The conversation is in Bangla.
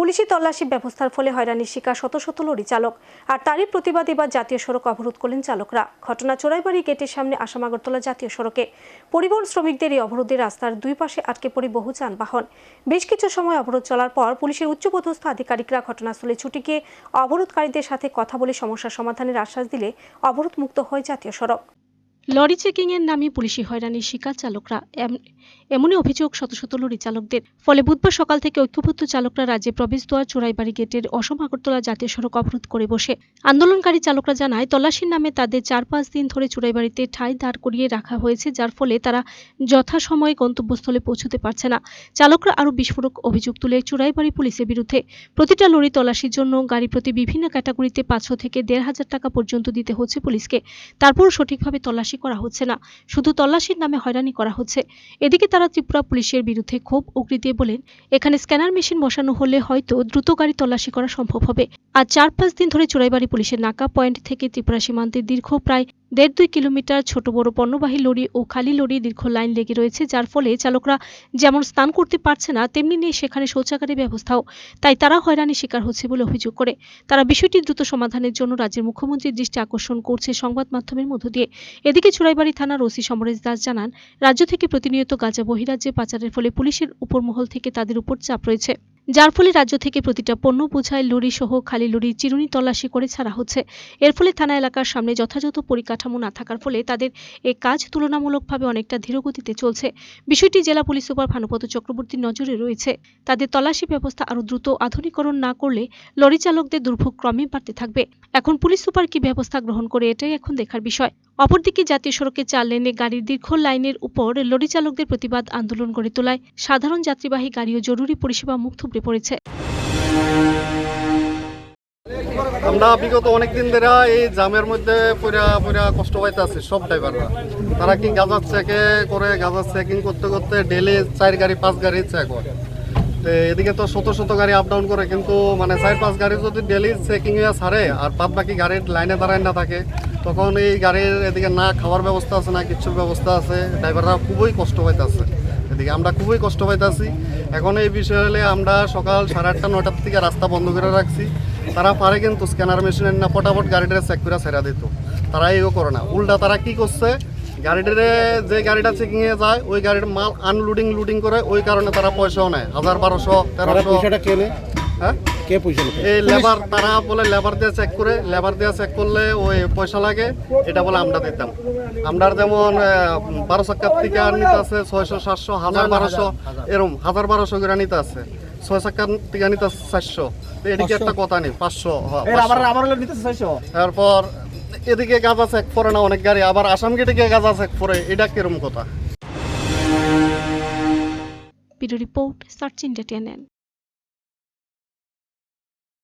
পুলিশি তল্লাশি ব্যবস্থার ফলে হয়রানির শিকার শত শত লরি চালক। আর তারই প্রতিবাদ এবার জাতীয় সড়ক অবরোধ করলেন চালকরা। ঘটনা চোরাইবাড়ি গেটের সামনে আসাম আগরতলা জাতীয় সড়কে। পরিবহন শ্রমিকদের এই অবরোধে রাস্তার দুই পাশে আটকে পড়ে বহু যানবাহন। বেশ কিছু সময় অবরোধ চলার পর পুলিশের উচ্চপদস্থ আধিকারিকরা ঘটনাস্থলে ছুটি গিয়ে অবরোধকারীদের সাথে কথা বলে সমস্যা সমাধানের আশ্বাস দিলে অবরোধ মুক্ত হয় জাতীয় সড়ক। লরি চেকিং এর নামে পুলিশি হয়রানির শিকার চালকরা। এমনই অভিযোগ শত শত লরি চালকদের। ফলে বুধবার সকাল থেকে ঐক্যবদ্ধ চালকরা রাজ্যে প্রবেশদ্বার, চোরাইবাড়ি গেটের অসম আগরতলা জাতীয় সড়ক অবরোধ করে বসে। আন্দোলনকারী চালকরা জানায়, তল্লাশির নামে তাদের চার পাঁচ দিন ধরে চোরাইবাড়িতে ঠাঁই দাঁড় করিয়ে রাখা হয়েছে, যার ফলে তারা যথাসময়ে গন্তব্যস্থলে পৌঁছতে পারছে না। চালকরা আরও বিস্ফোরক অভিযোগ তুলে চোরাইবাড়ি পুলিশের বিরুদ্ধে। প্রতিটা লরি তল্লাশির জন্য গাড়ি প্রতি বিভিন্ন ক্যাটাগরিতে পাঁচশো থেকে দেড় হাজার টাকা পর্যন্ত দিতে হচ্ছে পুলিশকে। তারপর সঠিকভাবে তল্লাশি করা হচ্ছে না। শুধু তল্লাশির নামে হয়রানি করা হচ্ছে। এদিকে তারা ত্রিপুরা পুলিশের বিরুদ্ধে ক্ষোভ উগড়ি দিয়ে বলেন, এখানে স্ক্যানার মেশিন বসানো হলে হয়তো দ্রুত গাড়ি তল্লাশি করা সম্ভব হবে। আর চার পাঁচ দিন ধরে চোরাইবাড়ি পুলিশের নাকা পয়েন্ট থেকে ত্রিপুরা সীমান্তে দীর্ঘ প্রায় দেড় দুই কিলোমিটার ছোট বড় পণ্যবাহী লরি ও খালি লরি দীর্ঘ লাইন লেগে রয়েছে, যার ফলে চালকরা যেমন স্নান করতে পারছে না, তেমনি নেই সেখানে শৌচাগারের ব্যবস্থাও। তাই তারা হয়রানির শিকার হচ্ছে বলে অভিযোগ করে। তারা বিষয়টি দ্রুত সমাধানের জন্য রাজ্যের মুখ্যমন্ত্রীর দৃষ্টি আকর্ষণ করছে সংবাদ মাধ্যমের মধ্য দিয়ে। এদিকে চুরাইবাড়ি থানার ওসি সমরেশ দাস জানান, রাজ্য থেকে প্রতিনিয়ত গাঁজা বহিরাজ্যে পাচারের ফলে পুলিশের উপর মহল থেকে তাদের উপর চাপ রয়েছে। যার ফলে রাজ্য থেকে প্রতিটা পণ্য বোঝায় লরি সহ খালি লরি চিরুনি তল্লাশি করে ছাড়া হচ্ছে। এর ফলে থানা এলাকার সামনে যথাযথ পরিকাঠামো না থাকার ফলে তাদের এ কাজ তুলনামূলকভাবে অনেকটা ধীরগতিতে চলছে। বিষয়টি জেলা পুলিশ সুপার ভানুপত চক্রবর্তীর নজরে রয়েছে। তাদের তল্লাশি ব্যবস্থা আরও দ্রুত আধুনিকরণ না করলে লরি চালকদের দুর্ভোগ ক্রমে বাড়তে থাকবে। এখন পুলিশ সুপার কি ব্যবস্থা গ্রহণ করে এটাই এখন দেখার বিষয়। অপরদিকে জাতীয় সড়কে চার লেনে গাড়ির দীর্ঘ লাইনের উপর লরি চালকদের প্রতিবাদ আন্দোলন গড়ে তোলায় সাধারণ যাত্রীবাহী গাড়িও জরুরি পরিষেবা মুখ থুবড়ে পড়েছে। আমরা বিগত অনেক দিন ধরে এই জামের মধ্যে পুরা পুরা কষ্ট পাইতে আছি সব ড্রাইভাররা। তারা কি গাজার চেকে করে গাজার চেকিং করতে করতে ডেলি চার গাড়ি, পাঁচ গাড়ি চেক করে। এদিকে তো শত শত গাড়ি আপ ডাউন করে, কিন্তু মানে চার, পাঁচ গাড়ি যদি ডেলি চেকিং এ ছাড়ে, আর বাদ বাকি গাড়ির লাইনে দাঁড়ায় না থাকে তখন এই গাড়ির এদিকে না খাওয়ার ব্যবস্থা আছে না কিছুর ব্যবস্থা আছে। ড্রাইভাররা খুবই কষ্ট পাইতেছে। এদিকে আমরা খুবই কষ্ট পাইতেছি। এখন এই বিষয় হলে আমরা সকাল সাড়ে আটটা নটার থেকে রাস্তা বন্ধ করে রাখছি। তারা পারে কিন্তু স্ক্যানার মেশিনের না ফটাফট গাড়িটা চেক করে ছেড়া দিত। তারা এও করে না। উল্টা তারা কি করছে গাড়িটারে যে গাড়িটা চেকিংয়ে যায় ওই গাড়ির মাল আনলোডিং লোডিং করে ওই কারণে তারা পয়সাও নেয়। হাজার বারোশো তারা তেরোশো হ্যাঁ? কে পয়সা এই লেবার তারা বলে লেবার দিয়ে চেক করে লেবার দিয়ে চেক করলে ওই পয়সা লাগে এটা বলে আমরা দিতাম। আমরা যেমন আহ, বারো চাক্কার থেকে আর নিতে আছে ছয়শো সাতশো হাজার বারোশো এরম হাজার বারোশো করে নিতে আছে। ছয় চাক্কার থেকে নিতে আছে চারশো। এদিকে একটা কথা নেই? পাঁচশো তারপর এদিকে গাঁজা চেক করে না অনেক গাড়ি। আবার আসাম গেটে গিয়ে গাঁজা চেক করে এটা কিরম কথা? Report search India